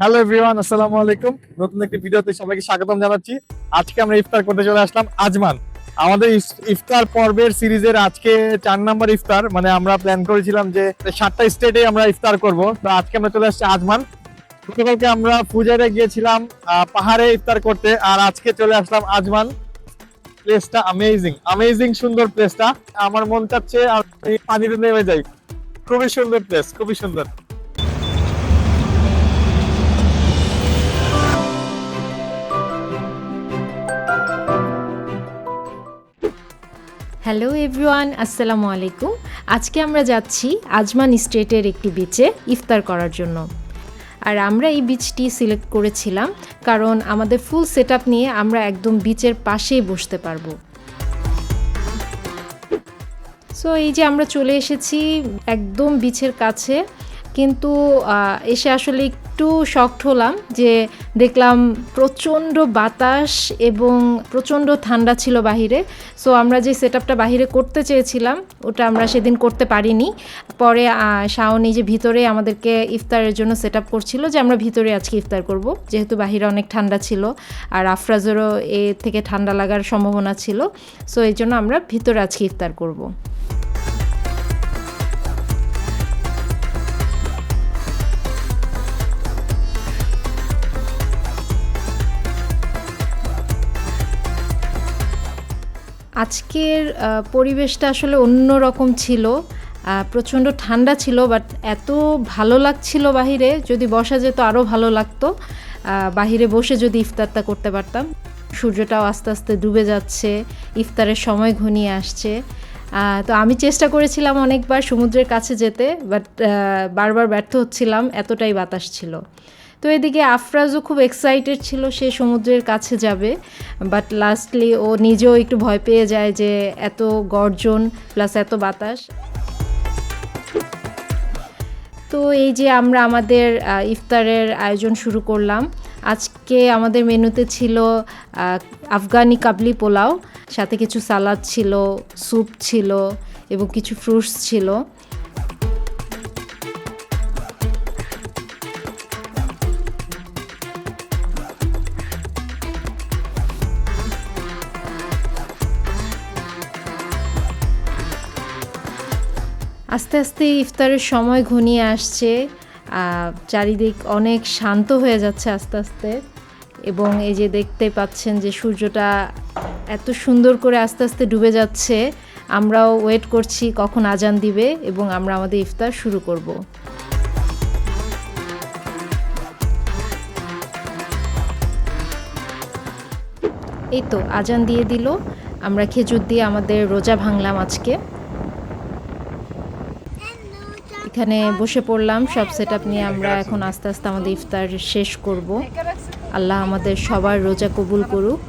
Hello everyone আসসালামু আলাইকুম। নতুন একটি ভিডিওতে সবাইকে স্বাগতম জানাচ্ছি। আজকে আমরা ইফতার করতে চলে আসলাম আজমান। আমাদের ইফতার পর্বের সিরিজের আজকে চার নাম্বার ইফতার মানে আমরা প্ল্যান করেছিলাম যে সাতটা স্টেটে আমরা ইফতার করব। তো আজকে আমরা চলে আসছি আজমান। গতকালকে আমরা পূজারে গিয়েছিলাম পাহাড়ে ইফতার করতে, আর আজকে চলে আসলাম আজমান। প্লেসটা আমেজিং আমেজিং সুন্দর প্লেসটা আমার মন চাচ্ছে আমি পানিতে নেমে যাই। খুবই সুন্দর প্লেস খুবই সুন্দর। হ্যালো এভরিওয়ান আসসালামু আলাইকুম আজকে আমরা যাচ্ছি আজমান স্টেটের একটি বিচে ইফতার করার জন্য। আর আমরা এই বিচটি সিলেক্ট করেছিলাম কারণ আমাদের ফুল সেট নিয়ে আমরা একদম বিচের পাশেই বসতে পারব। সো এই যে আমরা চলে এসেছি একদম বিচের কাছে। কিন্তু এসে আসলে একটু শকড হলাম যে দেখলাম প্রচণ্ড বাতাস এবং প্রচণ্ড ঠান্ডা ছিল বাহিরে। সো আমরা যে সেট আপটা বাহিরে করতে চেয়েছিলাম, ওটা আমরা সেদিন করতে পারিনি। পরে শাওন যে ভিতরে আমাদেরকে ইফতারের জন্য সেট আপ করছিল যে আমরা ভিতরে আজকে ইফতার করব, যেহেতু বাহিরে অনেক ঠান্ডা ছিল আর আফরাজেরও এ থেকে ঠান্ডা লাগার সম্ভাবনা ছিল। সো এই জন্য আমরা ভিতরে আজকে ইফতার করব। আজকের পরিবেশটা আসলে অন্য রকম ছিল প্রচণ্ড ঠান্ডা ছিল, বাট এত ভালো লাগছিল বাহিরে, যদি বসা যেত আরও ভালো লাগতো। বাহিরে বসে যদি ইফতারটা করতে পারতাম। সূর্যটাও আস্তে আস্তে ডুবে যাচ্ছে, ইফতারের সময় ঘনিয়ে আসছে। তো আমি চেষ্টা করেছিলাম অনেকবার সমুদ্রের কাছে যেতে, বাট বারবার ব্যর্থ হচ্ছিলাম, এতটাই বাতাস ছিল। তো এদিকে আফরাজও খুব এক্সাইটেড ছিল সে সমুদ্রের কাছে যাবে বাট লাস্টলি ও নিজেও একটু ভয় পেয়ে যায় যে এত গর্জন প্লাস এত বাতাস। তো এই যে আমরা আমাদের ইফতারের আয়োজন শুরু করলাম। আজকে আমাদের মেনুতে ছিল আফগানি কাবলি পোলাও, সাথে কিছু সালাদ ছিল, স্যুপ ছিল এবং কিছু ফ্রুটস ছিল। আস্তে আস্তে ইফতারের সময় ঘনিয়ে আসছে চারিদিক অনেক শান্ত হয়ে যাচ্ছে আস্তে আস্তে। এবং এই যে দেখতে পাচ্ছেন যে সূর্যটা এত সুন্দর করে আস্তে আস্তে ডুবে যাচ্ছে, আমরাও ওয়েট করছি কখন আজান দিবে এবং আমরা আমাদের ইফতার শুরু করব। এই তো, আজান দিয়ে দিল। আমরা খেজুর দিয়ে আমাদের রোজা ভাঙলাম আজকে। এখানে বসে পড়লাম। সব সেট আপ নিয়ে আমরা এখন আস্তে আস্তে আমাদের ইফতার শেষ করব। আল্লাহ আমাদের সবার রোজা কবুল করুক।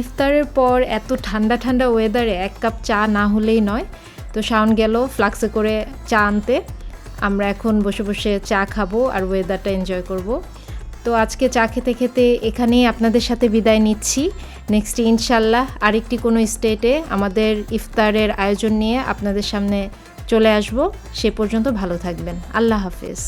ইফতারের পর এত ঠান্ডা ঠান্ডা ওয়েদারে এক কাপ চা না হলেই নয়। তো শাওন গেল ফ্লাক্সে করে চা আনতে। আমরা এখন বসে বসে চা খাব আর ওয়েদারটা এনজয় করব। তো আজকে চা খেতে খেতে এখানেই আপনাদের সাথে বিদায় নিচ্ছি। নেক্সট ইনশাল্লাহ আরেকটি কোনো স্টেটে আমাদের ইফতারের আয়োজন নিয়ে আপনাদের সামনে চলে আসব। সে পর্যন্ত ভালো থাকবেন। আল্লাহ হাফেজ।